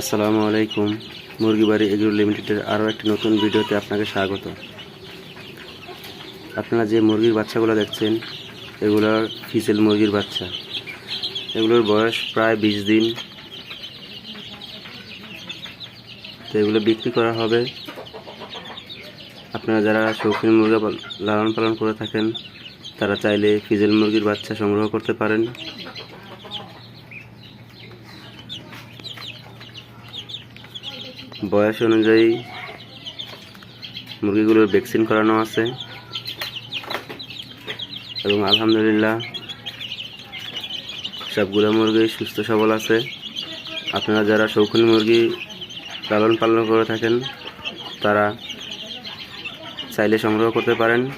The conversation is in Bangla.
আসসালামু আলাইকুম, মুরগি বাড়ি এগ্রো লিমিটেডের আরও একটি নতুন ভিডিওতে আপনাকে স্বাগত। আপনারা যে মুরগির বাচ্চাগুলো দেখছেন এগুলো ফিসেল মুরগির বাচ্চা। এগুলোর বয়স প্রায় বিশ দিন। তো এগুলো বিক্রি করা হবে। আপনারা যারা শৌখিন মুরগি লালন পালন করে থাকেন, তারা চাইলে ফিজেল মুরগির বাচ্চা সংগ্রহ করতে পারেন। বয়স অনুযায়ী মুরগিগুলোর ভ্যাকসিন করানো আছে। এবং আলহামদুলিল্লাহ সবগুলো মুরগি সুস্থ সবল আছে। আপনারা যারা শৌখিন মুরগি লালন পালন করে থাকেন, তারা চাইলে সংগ্রহ করতে পারেন।